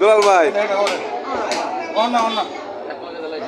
দুলাল ভাই অন্য অন্য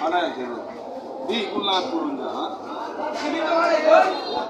알아야 되는 네 이꼴라 부른다.